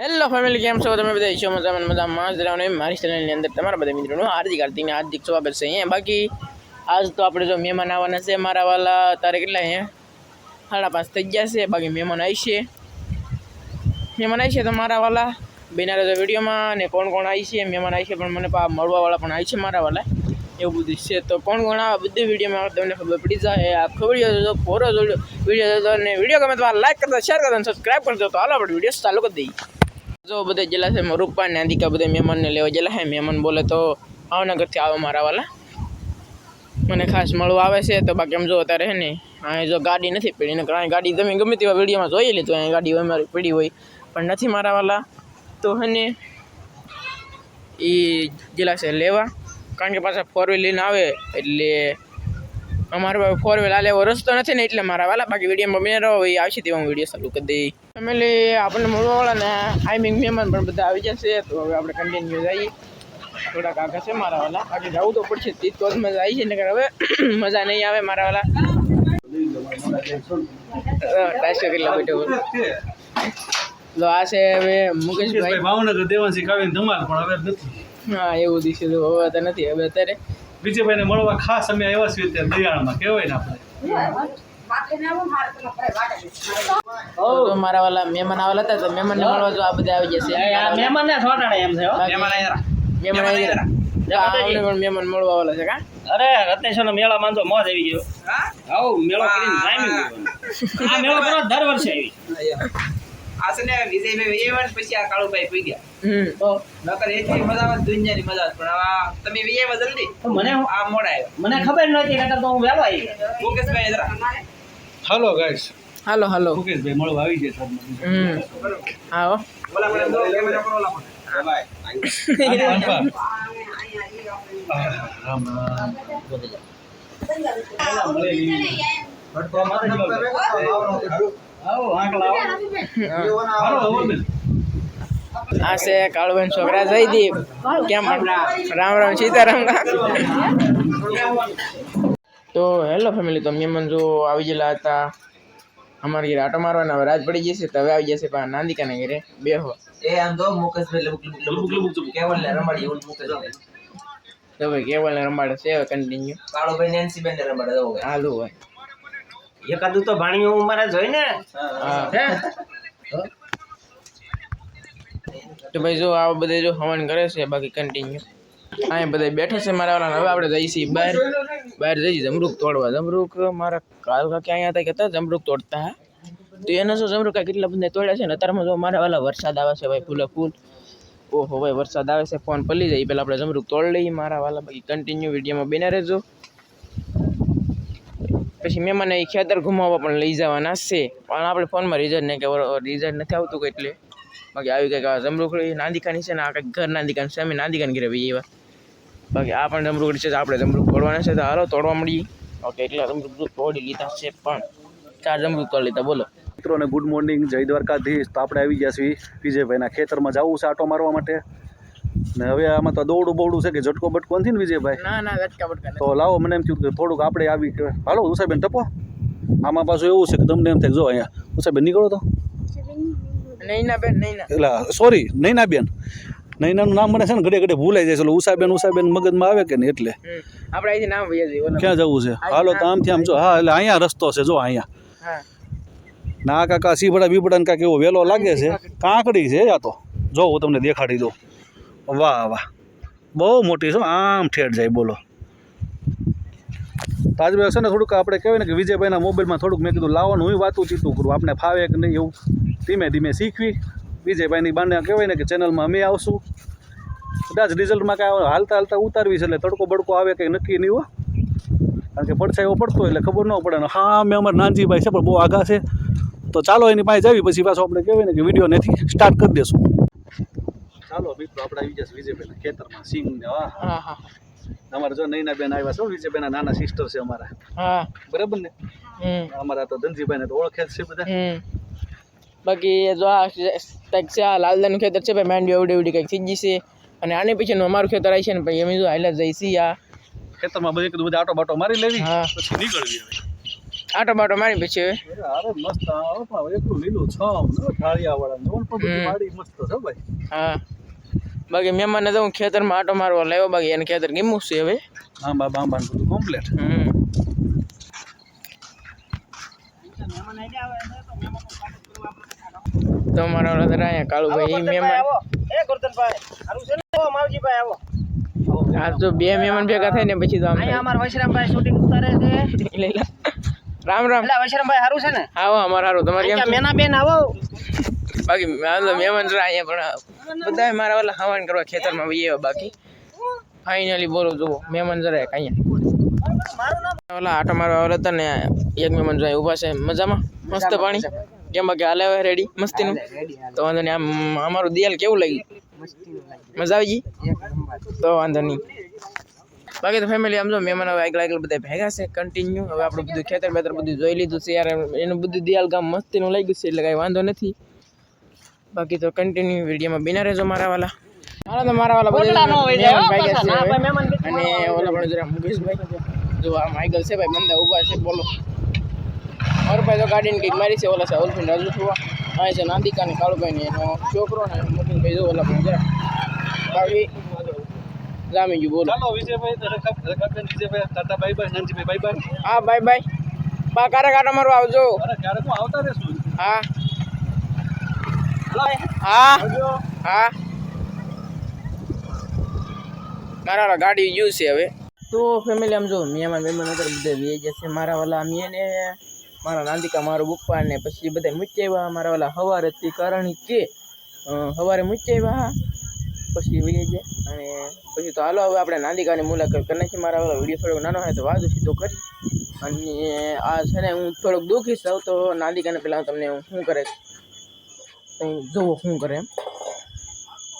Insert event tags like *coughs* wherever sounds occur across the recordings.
Hello family કેમ છો? તમે બધા ઈચ્છો મજા મજા મજામાં જ રહેવાનું મારી ચેનલની અંદર. તમારા બધા મિત્રોનું હાર્દિક, હાર્દિકને હાર્દિક સ્વાગત છે અહીંયા. બાકી, આજ તો આપણે જો મહેમાન આવવાના છે મારા વાલા. તારે કેટલા અહીંયા? સાડા પાંચ થઈ ગયા છે. બાકી મહેમાન આવી છે. મહેમાન આવી છે તો મારા વાલા. બેના રહેજો વિડીયોમાં ને કોણ કોણ આવી છે, મહેમાન આવી છે પણ મને પા મળવાવાળા પણ આવી છે મારા વાલા. એવું બધું છે. તો કોણ કોણ આ બધી વિડીયોમાં તમને ખબર પડી જાય. આખો વીડિયો તો પૂરો વીડિયો જોતો અને વીડિયો ગમે તો લાઈક કરતા શેર કરતા સબસ્ક્રાઈબ કરજો. તો હાલો આપણે વીડિયો ચાલુ કરી દઈએ. જો બધા જલાશયમાં છે રૂપા ને આદિકા બધા મહેમાનને લેવા જેલા હે મહેમાન બોલે તો ભાવનગરથી આવે મારા વાલા. મને ખાસ મળવા આવે છે, તો બાકી એમ જો અત્યારે હે ને, અહીં જો ગાડી નથી પીડી ને કારણ ગાડી તમે ગમે તેવા વિડીયોમાં જોઈ લીધું અહીં ગાડી અમારી પડી હોય, પણ નથી મારા વાલા. તો હે ને એ જલાશય છે લેવા, કારણ કે પાછા ફોર વ્હીલ લઈને આવે, એટલે અમારે ફોર વ્હીલ આ લેવો રસ્તો નથી ને, એટલે મારા વાલા, બાકી વિડીયોમાં બને રહો એ આવશે તેવા હું વીડિયો ચાલુ કરી દઈ ફેમિલી આપણને મળવાવાળા ને આઈ મહેમાન પણ બધા આવી જશે. તો હવે આપણે કન્ટિન્યુ જઈએ. થોડાક આગળ છે મારા વાલા. આજે જવું તો પડશે તીજ તો મજા આવી છે ને હવે *coughs* મજા નહીં આવે મારા વાલા. ટાઈસો કેટલા બેઠો તો આ છે હવે મુકેશભાઈ. ભાવનગર દેવાંશી કાવ્યની ધમાલ પણ હવે નથી. હા એવું દિશે તો હવે તો નથી હવે અત્યારે. વિજયભાઈને મળવા ખાસ અમે આવ્યા છીએ ત્યાં દયાળમાં કહેવાય ને આપણે. તો મારા વાલા મહેમાન આવેલા હતા તો મહેમાનને મળવા જો આ બધા આવી જશે. મહેમાન ને છોટાડે એમ છે મહેમાન આવી ગયા. તો આપણે પણ મહેમાન મળવા વાળા છે કા? અરે રત્નેશ્વર નો મેળા માનતો મોજ આવી ગયો. આવ મેળો કરીને ટાઈમિંગ આ મેળો કરો દર વર્ષે આવી. આ વિજયભાઈ વિજયવાન પછી આ કાળુભાઈ પૂઈ ગયા. હમ. નકર એટલી મજા આવે દુનિયાની મજા આવે પણ આ તમે વિજયમાં જલ્દી. તો મને આ મોડા આવ્યો. મને ખબર નહોતી નકર તો હું વહેલો આવી ગયો. મુકેશભાઈ જરા હાલો ગાઈસ હાલો હાલો. મુકેશભાઈ મળો આવી જાય સાહેબ. હમ. હા હો. ઓલા પણ એમ જો કેમેરા પર ઓલા પણ રામ રામ આવો. આ છે કાળુબેન છોકરા જયદીપ. કેમ? રામ રામ સીતારામ. તો હેલો ફેમિલી તો મહેમાન જો આવી ગયેલા હતા. અમારે ઘરે આટો મારવાના હવે રાત પડી જશે તો હવે આવી જશે પણ નાંદિકાના ઘરે. બેહો એ આમ તો મુકેશભાઈ લબુક લબુક લબુક કેવલ ને રમાડી એવું મુકેશભાઈ તો ભાઈ કેવલ ને રમાડે છે હવે કન્ટિન્યુ કાળુભાઈ નેન્સી બેન ને રમાડે જવું હાલું ભાઈ. એકાદું તો ભાણિયું મારા જોઈ ને? હા. તો ભાઈ જો આ બધે જો હવન કરે છે બાકી કન્ટિન્યુ અહીંયા બધા બેઠા છે મારા વાળા હવે આપણે જઈશી બહાર. બહાર જઈએ જમરૂક તોડવા. જમરૂક મારા કાલ કાકી અહીંયા હતા કહેતા, જમરૂક તોડતા. તો એના શું જમરૂક કેટલા બધા તોડ્યા છે ને? અત્યારમાં જો મારા વાળા વરસાદ આવે છે ભાઈ, ફૂલે ફૂલ. ઓહો ભાઈ, વરસાદ આવે છે, ફોન પલી જાય. પહેલાં આપણે જમરૂક તોડ લઈએ મારા વાળા બાકી કન્ટિન્યુ વિડીયોમાં બેના રહેજો. પછી મેં મને એ ખેતર ઘુમાવવા પણ લઈ જવાના છે. પણ આપણે ફોનમાં રિઝલ્ટ નહીં કે રિઝલ્ટ નથી આવતું એટલે. બાકી આવી કંઈક જમરૂખડી નાંદિકાની છે ને આ કંઈક ઘર નાંદિકાની છે. અમે નાંદિકાની ઘરે ભાઈ એવા બાકી આ પણ જમરૂક છે આપણે જમરૂક તોડવાના છે તો હાલો તોડવા મળી ઓકે એટલા જમરૂક તોડી લીધા છે પણ ચાર જમરૂક કરી લીધા બોલો. મિત્રોને ગુડ મોર્નિંગ જય દ્વારકાધીશ. તો આપણે આવી ગયા છીએ વિજયભાઈના ખેતરમાં. જવું છે આટો મારવા માટે? ને હવે આમાં તો દોડું બોડું છે કે ઝટકો બટકો નથી ને વિજયભાઈ? ના ના બટકા તો લાવો મને એમ થયું કે થોડુંક આપણે આવી હાલો ઉષાબેન ટપો. આમાં પાછું એવું છે કે તમને એમ થાય જો અહીંયા ઉષાબેન નીકળો તો? નહીં ના બેન નહીં ના એટલે સોરી નૈના બેન નૈનાનું નામ મને છે ને ઘડે ઘડે ભૂલાઈ જાય છે. એટલે ઉષાબેન ઉષાબેન મગજમાં આવે કે નહીં એટલે? આપણે અહીંથી નામ ક્યાં જવું છે? હાલો તો આમથી આમ જો. હા એટલે અહીંયા રસ્તો છે જો અહીંયા. ના કાકા સીબડા બીબડા કાંક એવો વેલો લાગે છે. કાંકડી છે આ તો. જો હું તમને દેખાડી દઉં. વાહ વાહ. બહુ મોટી છે આમ ઠેઠ જાય બોલો. તાજભાઈ છે ને થોડુંક આપણે કહેવાય ને કે વિજયભાઈના મોબાઈલમાં થોડુંક મેં કીધું લાવવાનું હું વાતું ચીતું કરું. આપણે ફાવે કે નહીં એવું? ધીમે ધીમે શીખવી. વિજયભાઈની બાને કહેવાય ને કે ચેનલમાં અમે આવશું. કદાચ રિઝલ્ટમાં કાંઈ હાલતા હાલતા ઉતારવી છે એટલે તડકો બડકો આવે કંઈ નક્કી નહીં હો. કારણ કે પડછાયો પડતો એટલે ખબર ન પડે. હા મેં અમારા નાનજીભાઈ છે પણ બહુ આઘા છે. તો ચાલો એની પાસે જાવી પછી પાછો આપણે કહેવાય ને કે વીડિયો નથી સ્ટાર્ટ કરી દેશું. ચાલો મિત્રો આપણે આવી જશે વિજયભાઈ ખેતરમાં સિંગ ને હા અમારા જો નૈના બેન આવ્યા છે હો, વિજયભાઈના નાના સિસ્ટર છે અમારા. હા. બરાબર ને? હમ. અમારા તો ધનજીભાઈને તો ઓળખે છે બધા. બાકી જો આ કંઈક છે આ લાલદાનું ખેતર છે ભાઈ માંડવી એવડી એવડી કંઈક થઈ ગઈ છે. અને આની પછીનું અમારું ખેતર આવી છે ને પછી અમે જો હાઈલા જઈશી આ. ખેતરમાં બધી કીધું બધા આટો બાટો મારી લેવી. હા. પછી નીકળવી હવે. આટો બાટો મારી પછી હવે? અરે મસ્ત આવો એકલું લીલું છમ ને ઢાળિયાવાળા જોન પણ બધી હમ. મસ્ત છે ભાઈ. હા. બાકી મહેમાનને તો હું ખેતરમાં આટો મારવા લાવ્યો બાકી એને ખેતર ગીમું છે હવે. આંબા બા બધું કમ્પ્લીટ હમ. તમારા મારા ઓલા કાળુભાઈ મહેમાન એ ગોરધનભાઈ સારું છે ને? આવો માવજીભાઈ આવો. તો બે મહેમાન ભેગા થાય ને પછી તો આમ અહીંયા અમારા વૈશ્રામભાઈ શૂટિંગ ઉતારે છે. થાય. લઈ લે. રામ રામ. એટલે વૈશ્રામભાઈ સારું છે ને? આવો અમાર હારું. તમારે કેમ મેના બેન આવો. બાકી મહેમાન જરા અહીંયા પણ બધા મારા ઓલા હવાન કરવા ખેતરમાં બાકી. ફાઇનલી બોલો જુઓ મહેમાન જરા અહીંયા ઓલા આટો મારવા હતા ને એક મહેમાન જાય ઊભા છે. મજામાં? મસ્ત પાણી? કેમ બાકી હાલે રેડી મસ્તીનું? તો વાંધો નહીં આમ અમારું દિયાલ કેવું લાગ્યું. મજા આવી ગઈ? તો વાંધો નહીં. બાકી તો ફેમિલી આમ જો મહેમાન હવે આગળ આગળ બધા ભેગા છે કન્ટિન્યુ હવે આપણે બધું ખેતર બેતર બધું જોઈ લીધું છે યાર. એનું બધું દિયાલ ગામ મસ્તીનું ગયું છે એટલે કાંઈ વાંધો નથી. બાકી તો કન્ટિન્યુ વિડીયોમાં બિના રહેજો મારા વાલા. મારા તો મારા વાલા બધા અને ઓલા પણ જરા મુકેશભાઈ. જો આ માઇકલ છે ભાઈ બંદા ઊભા છે બોલો. મારો ભાઈ તો ગાડીને કંઈક મારી છે ઓલા છે ઓલફિન રાજુ થવા અહીં છે નાંદિકા ને કાળુભાઈ ને એનો છોકરો ને ભાઈ જો ઓલા પણ જરા. બાકી જામી ગયું બોલો ચાલો વિજયભાઈ રકા- રકાબેન વિજયભાઈ તાતા bye bye Nanjibhai bye bye. હા બાય બાય. બા કારે કાંટો મારવા આવજો. અરે ક્યારેક હું આવતા રહેશું? હા. હા. હા. મારા ગાડી યુઝ છે હવે. તો ફેમિલી આમ જો મહેમાન મહેમાન અત્યારે બધા વે જશે મારા વાલા અમે ને મારા નાંદિકા મારો બપ્પા ને પછી બધા મૂચ્યા મારા વાલા હવારે તે કારણ કે સવારે હવારે મૂચ્યા પછી વી જાય અને પછી તો હાલો હવે આપણે નાંદિકાની મુલાકાત કરી નાખી મારા વાળા વીડિયો થોડોક નાનો હોય તો વાત સીધો કરી. અને આ છે ને હું થોડોક દુઃખી છું. તો નાંદિકાને પહેલાં તમને હું શું કરે જોવો શું કરે એમ.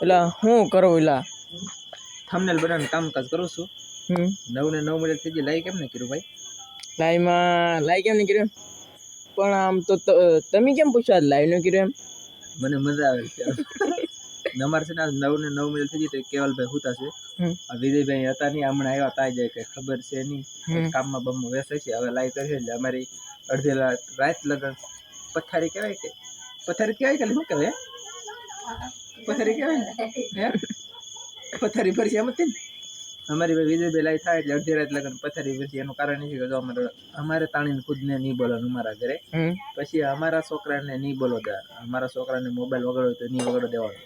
પેલા શું કરો પેલા થંબનેલ બનાવવાનું કામકાજ કરું છું. હમ. નવ ને નવ મિનિટ થઈ ગઈ લાઈક કેમ ને કર્યું ભાઈ? લાઈવમાં લાઈવ કેમ નહીં કર્યું? એમ? પણ આમ તો ત- તમે કેમ પૂછ્યા? લાઈવનું કર્યું એમ? મને મજા આવે છે. અમારે છે ને નવ ને નવ મિલ થઈ ગઈ તો કેવલભાઈ હુતા છે. આ વિજયભાઈ હતા નહીં હમણાં આવ્યા તા જાય કે ખબર છે નહીં. કામમાં બમ વેસે છે હવે લાઈ કરી એટલે અમારી અડધી રાત લગન. પથારી કહેવાય કે પથારી કહેવાય કે શું કહેવાય? પથારી કહેવાય ને? પથારી ભરશે એમ જ ને? અમારી ભાઈ વિજયભાઈ લાઈવ થાય એટલે અડધી રાત લગન પથારી પછી એનું કારણ એ છે કે જો અમારે અમારે તાણીને ખુદને નહીં બોલવાનું અમારા ઘરે. પછી અમારા છોકરાને નહીં બોલો અમારા છોકરાને મોબાઈલ વગાડો હોય તો નહીં વગાડો દેવાનો.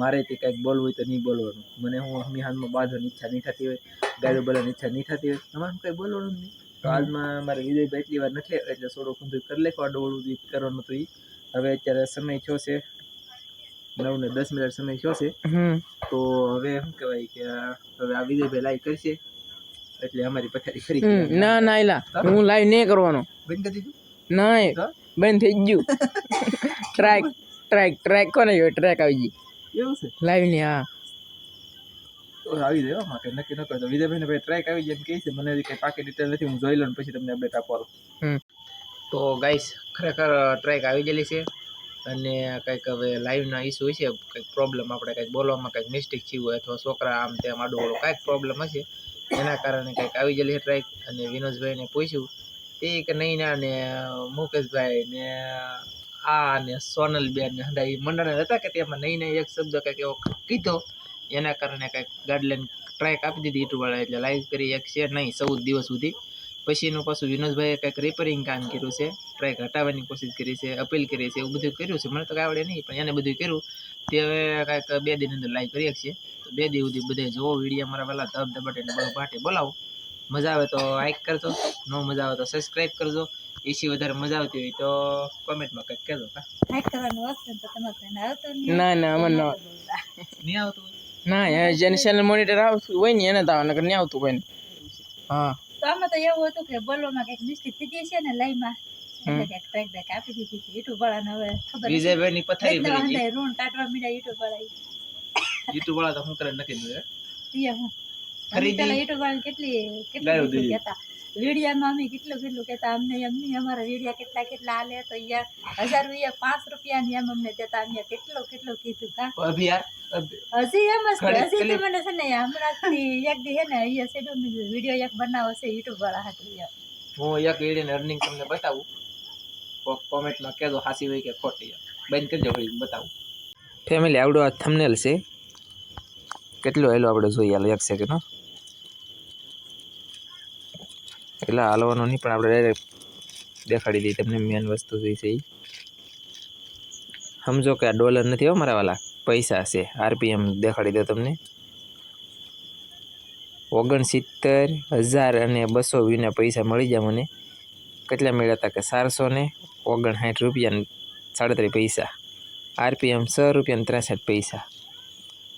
મારે તે કંઈક બોલવું હોય તો નહીં બોલવાનું. મને હું હમીહાનમાં બાંધવાની ઈચ્છા નહીં થતી હોય ગાડી બોલવાની ઈચ્છા નહીં થતી હોય. અમારે કંઈ બોલવાનું નહીં. તો અમારે વિજય વિજયભાઈ એટલી વાર નથી એટલે થોડું ખુંધું કરી લેખવા ડોળું કરવાનું હતું એ હવે અત્યારે સમય થયો છે નવ ને દસ મિનિટ સમય થયો છે. તો હવે એમ કહેવાય કે હવે આ વિજયભાઈ લાઈવ કરશે. એટલે અમારી પથારી ફરી ના ના એલા. હું? લાઈવ નહીં કરવાનો. બંધ કરી દીધું? ના? બંધ થઈ ગયું. ટ્રેક ટ્રેક ટ્રેક કોને કહેવાય ટ્રેક આવી ગઈ. એવું છે? લાઈવની હા. આવી જાય માકે નક્કી ન કરતો. ભાઈ ટ્રાય આવી જાય એમ કહે છે. મને પાકી ડિટેલ નથી. હું જોઈ લઉં પછી તમને અપડેટ આપવાનું. તો ગાઈસ ખરેખર ટ્રેક આવી ગયેલી છે. અને કંઈક હવે લાઈવના ઇસ્યુ છે, કંઈક પ્રોબ્લેમ આપણે કંઈક બોલવામાં કંઈક મિસ્ટેક થયું હોય, અથવા છોકરા આમ તેમ આડું કાંઈક પ્રોબ્લેમ હશે, એના કારણે કંઈક આવી ગયેલી ટ્રાઈક અને વિનોદભાઈને પૂછ્યું, તે કે નહીં ના ને મુકેશભાઈ ને આ ને સોનલબેન ને હંડા એ મંડળ હતા કે તેમાં નહીં નહીં એક શબ્દ કંઈક એવો કીધો, એના કારણે કંઈક ગાઈડલાઈન ટ્રેક આપી દીધી યુટ્યુબવાળા એટલે લાઈવ કરી એક છે નહીં ચૌદ દિવસ સુધી. પછી એનું પાછું વિનોદભાઈએ કંઈક રિપેરિંગ કામ કર્યું છે ટ્રેક હટાવવાની કોશિશ કરી છે અપીલ કરી છે એવું બધું કર્યું છે. મને તો કાંઈ આવડે નહીં પણ એને બધું કર્યું. તે હવે કાંઈક બે દિન અંદર લાઈવ કરી શકીએ તો બે દિવસ સુધી બધે જોવો વીડિયો મારા પહેલાં ધબ ધબટ ને બહુ પાટે બોલાવો. મજા આવે તો લાઈક કરજો ન મજા આવે તો સબસ્ક્રાઈબ કરજો. એસી વધારે મજા આવતી હોય તો કોમેન્ટમાં કંઈક કહેજો. કા હાઈક કરવાનું હશે તો તમારે કઈ આવતો ના ના અમને ના. નહીં આવતું ના જેની ચેનલ મોનિટર આવતું હોય ને એને તો આવે નકર નહીં આવતું કોઈને હા. તો આમાં તો એવું હતું કે બોલવામાં કંઈક મિસ્ટેક થઈ ગઈ છે ને લાઈમાં. યુટ્યુબ વાળાને હવે ખબર નથી. વિજયભાઈની પથારી ભરી વાંધો ઋણ કાઢવા મીડા યુટ્યુબ વાળા યુટ્યુબ વાળા તો હું કરે નક્કી નહીં ઈ હું. ખરીદી? યુટ્યુબ વાળા કેટલી કેટલું કહેતા વિડીયામાં અમે કેટલું કેટલું કહેતા અમને એમ નહીં અમારા વિડીયા કેટલા કેટલા આલે તો યાર હજાર રૂપિયા પાંચ રૂપિયાની એમ અમને દેતા અમે કેટલું કેટલું કીધું કા. અભી યાર અભી- હજી એમ જ ઘડીક હજી તો clip. મને છે ને હમણાંથી એક દી હે ને અહીંયા શેડો વીડિયો એક બનાવો છે યુટ્યુબ વાળા હાટુ યાર. હું એક વિડીયોની અર્નિંગ તમને બતાવું. કોક કોમેન્ટમાં કહેજો હાસી હોય કે ખોટી બંધ કરજો ઘડી બતાવું. ફેમિલી આવડો આ થંબનેલ છે. કેટલો હેલો આપણે જોઈએ હાલો એક સેકન્ડ હો. એટલે હાલવાનો નહીં, પણ આપણે ડાયરેક્ટ દેખાડી દઈએ તમને મેન વસ્તુ થઈ છે સમજો કે આ ડોલર નથી હો મારા વાલા, પૈસા છે આરપીએમ દેખાડી દો તમને. ઓગણસિત્તેર હજાર અને બસો વીના પૈસા મળી જાય મને. કેટલા મળ્યા હતા કે ચારસો ને ઓગણસાઠ રૂપિયા સાડત્રીસ પૈસા. આરપીએમ છ રૂપિયા ત્રેસઠ પૈસા.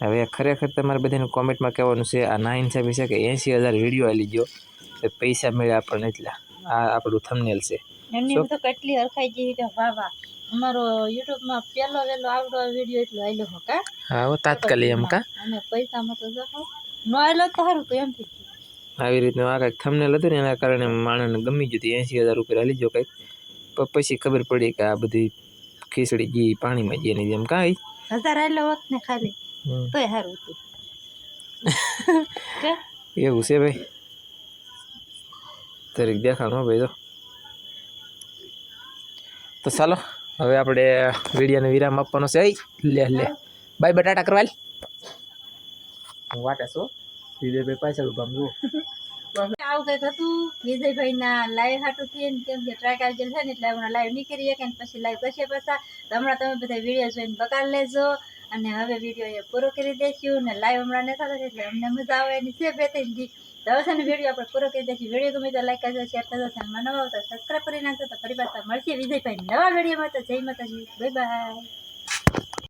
હવે ખરેખર તમારે બધાને કોમેન્ટમાં કહેવાનું છે, આ ના હિસાબે છે કે એંસી હજાર વીડિયો આવી ગયો પૈસા મળ્યા આપણને એટલા. આ આપણું થમનેલ છે. એમની? તો કેટલી હરખાઈ જેવી કે વાહ વાહ અમારો યુટ્યુબમાં પહેલો વહેલો આવડો વીડિયો એટલો આવેલો હો કા? હા તાત્કાલિક એમ કા? અને પૈસામાં તો જો નો આવેલો તો સારું તો એમ થઈ આવી રીતનું આ કંઈક થમનેલ હતું ને એના કારણે માણસને ગમી ગયું હતું. એંસી હજાર રૂપિયા હાલી ગયો કંઈક. પછી ખબર પડી કે આ બધી ખીચડી ગઈ પાણીમાં ગઈ નહીં એમ કાંઈ. હજાર આવેલો વખત ને ખાલી તોય સારું હતું. *laughs* એવું છે ભાઈ. તરીક દેખાડો હો ભાઈ તો. તો ચાલો, હવે આપણે વિડીયોને વિરામ આપવાનો છે. લે લે. બાય બટાટા કરવા. હું વાટે છું. વિજયભાઈ પાછળ ઊભા જુઓ. આવું કંઈક હતું? વિજયભાઈ ના લાઈવ હાટું થઈને કેમ કે ટ્રાય કાઢેલ છે ને, એટલે હમણાં લાઈવ નહીં કરીએ કે પછી લાઈવ કરશે પાછા. તો હમણાં તમે બધા વીડિયો જોઈને બકાર લેજો. અને હવે વીડિયો એ પૂરો કરી દેશું ને લાઈવ હમણાં નથી થતો, એટલે અમને મજા આવે એની છે બે, ત્રણ દી તો હવે વીડિયો આપણે પૂરો કરી દઈશું વીડિયો ગમે તો લાઈક કરજો શેર કરજો ચેનલમાં નવા આવતા સબસ્ક્રાઈબ કરી નાખજો. તો ફરી પાછા મળશે વિજયભાઈ નવા વિડીયોમાં તો જય માતાજી. Bye bye